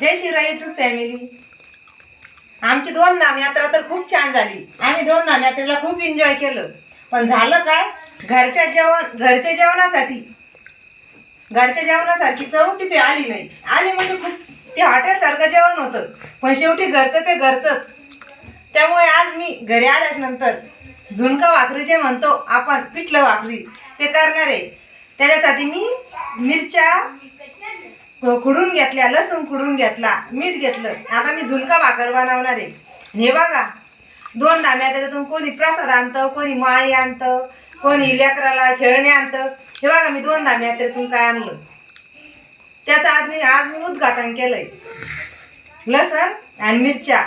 जय Shivray YouTube family आमची दोन नाम यात्रा तर खूप छान झाली. आम्ही दोन नाम यात्रेला खूप एन्जॉय केलं. पण झालं काय? घरच्या जेवण घरच्या जेवणासाठी घरच्या जेवणासारखी चव तिथे आली नाही. आली म्हणजे खूप ते हॉटेलसारखं जेवण होतं. पण शेवटी घरचं ते घरचंच. त्यामुळे आज मी घरी आल्यानंतर झुणका भाकरी जे म्हणतो आपण पिठलं भाकरी ते करणार आहे. त्याच्यासाठी मी मिरच्या खुडून घेतल्या लसूण खुडून घेतला मीठ घेतलं. आता मी झुणका भाकर बनवणार आहे. हे बघा दोन डाम्या त्याच्यातून कोणी प्रसाद आणतं कोणी माळी आणतं कोणी लेकराला खेळणे आणतं. हे बघा मी दोन डाम्या त्यातून काय आणलं. त्याचं आज मी आज मी उद्घाटन केलंय. लसण आणि मिरच्या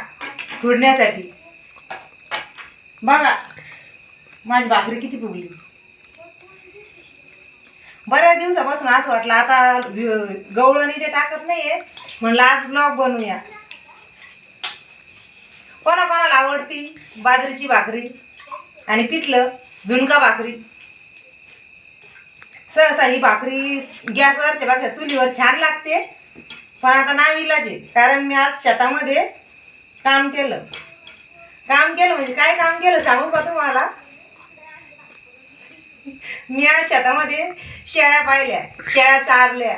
खुडण्यासाठी बघा माझी भाकरी किती फुगली. बऱ्याच दिवसापासून आज वाटलं आता गवळणी ते टाकत नाहीये. म्हणलं आज ब्लॉग बनवूया. कोणा कोणाला आवडती? बाजरीची भाकरी आणि पिठलं झुणका भाकरी. सहसा ही भाकरी गॅसवरच्या भाकऱ्या चुलीवर छान लागते. पण आता नाविलाज कारण मी आज शेतामध्ये काम केलं. काम केलं म्हणजे काय काम केलं सांगू का तुम्हाला? मी आज शेतामध्ये शेळ्या पाहिल्या. शेळ्या चारल्या.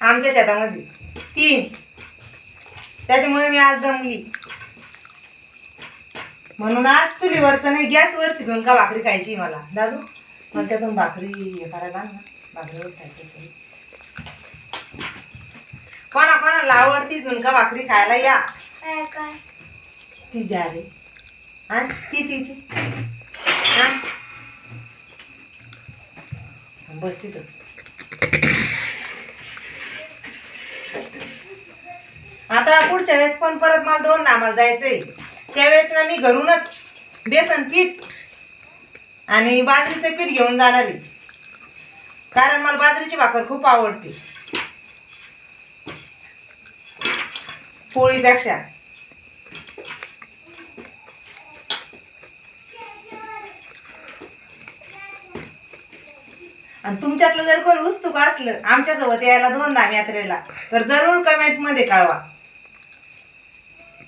आमच्या शेतामध्ये. तीन. त्याच्यामुळे मी आज दमली. म्हणून आज चुलीवरचं नाही गॅसवरची झुणका भाकरी खायची मला. दादू मग त्यातून भाकरी हे करायला आण ना. भाकरीवर खायची कोणा कोणाला आवडती झुणका भाकरी खायला या. ती जा रे हा ती ती ती. बस तिथं आता पुढच्या वेळेस पण परत मला दोन नामाला जायचंय. त्यावेळेस ना मी घरूनच बेसन पीठ आणि बाजरीचं पीठ घेऊन जाणार आहे. कारण मला बाजरीची भाकर खूप आवडते. पोळीपेक्षा. आणि तुमच्यातलं जर कोण उत्सुक असलं आमच्यासोबत यायला दोन धाम यात्रेला तर जरूर कमेंटमध्ये कळवा.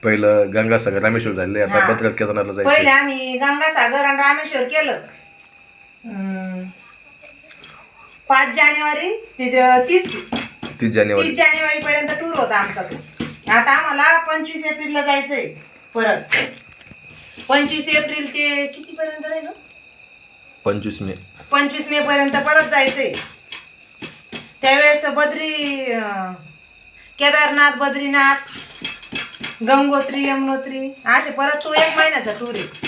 पहिलं गंगासागर रामेश्वर झाले आता हा. बद्रक केदारनाथला पहिले जायचं आम्ही गंगासागर आणि रामेश्वर केलं. पाच जानेवारी ते द- तीस तीस जानेवारी. तीस जानेवारी पर्यंत टूर होता आमचा तो. आता आम्हाला पंचवीस एप्रिलला जायचंय परत. पंचवीस एप्रिल ते किती पर्यंत ना पंचवीस मे. पंचवीस मे पर्यंत परत जायचंय. त्यावेळेस बद्री अं, केदारनाथ बद्रीनाथ गंगोत्री यमुनोत्री असे परत तो एक महिन्याचा टूर आहे.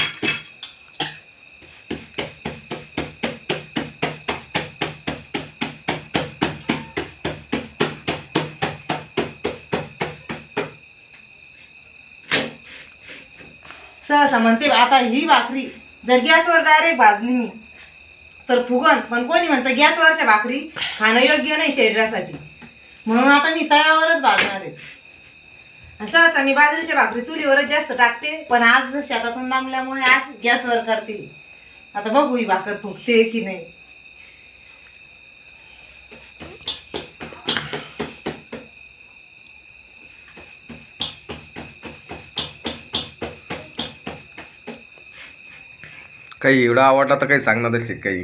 सहसा म्हणते आता ही भाकरी जर गॅसवर डायरेक्ट भाजली मी तर फुगन पण कोणी म्हणतं गॅसवरच्या भाकरी खाणं योग्य नाही शरीरासाठी. म्हणून आता मी तव्यावरच भाजणार आहे. असं असं मी बाजरीच्या भाकरी चुलीवरच जास्त टाकते पण आज शेतातून लांबल्यामुळे आज गॅसवर करते. आता बघू ही भाकर फुगते की नाही. काही एवढा आवडला तर काही सांगणार असेल काही.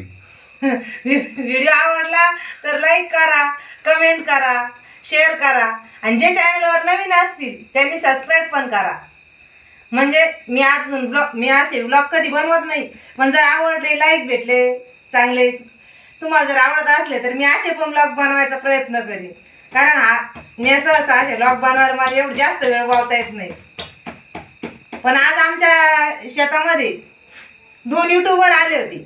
व्हिडिओ आवडला तर लाईक करा कमेंट करा शेअर करा. आणि जे चॅनलवर नवीन असतील त्यांनी सबस्क्राईब पण करा. म्हणजे मी आज ब्लॉग मी असे ब्लॉग कधी बनवत नाही पण जर आवडले लाईक भेटले चांगले तुम्हाला जर आवडत असले तर मी असे पण ब्लॉग बनवायचा प्रयत्न करीन. कारण हा मी सहसा असे ब्लॉग बनवायला मला एवढं जास्त वेळ वावता येत नाही. पण आज आमच्या शेतामध्ये दोन युट्यूबर आले होते.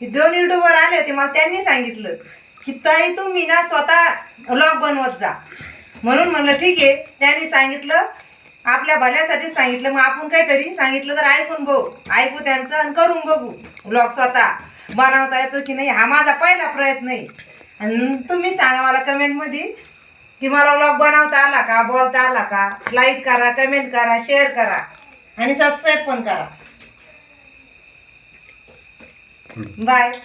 दोन युट्यूबर आले होते मला त्यांनी सांगितलं की ताई तुम्ही ना स्वतः व्लॉग बनवत जा. म्हणून म्हणलं ठीक आहे. त्यांनी सांगितलं आपल्या भल्यासाठी सांगितलं मग आपण काहीतरी सांगितलं तर ऐकून बघू. ऐकू त्यांचं आणि करून बघू ब्लॉग स्वतः. बनवता येतो की नाही हा माझा पहिला प्रयत्न आहे. आणि तुम्ही सांगा मला कमेंटमध्ये की मला ब्लॉग बनवता आला का बोलता आला का? लाईक करा कमेंट करा शेअर करा आणि सबस्क्राईब पण करा. Bye.